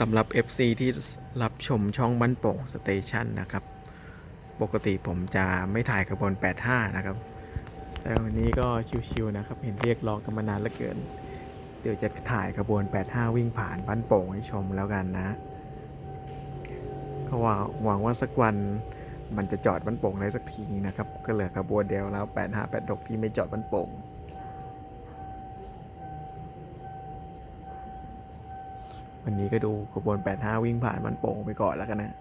สำหรับ FC ที่รับชมช่องบ้านโป่งสเตชันนะครับ ปกติผมจะไม่ถ่ายขบวน85 นะครับ แต่วันนี้ก็ชิวๆนะครับ เห็นเรียกร้องกันมานานเหลือเกิน เดี๋ยวจะถ่ายขบวน 85 วิ่งผ่านบ้านโป่งให้ชมแล้วกันนะก็หวังหวังว่าสักวันมันจะจอดบ้านโป่งได้สักทีนะครับ ก็เหลือขบวนเดียวแล้ว 85 86 ที่ไม่จอดบ้านโป่ง วันนี้ก็ดูขบวน 85 วิ่งผ่านมันโป่งไปก่อนแล้วกันนะ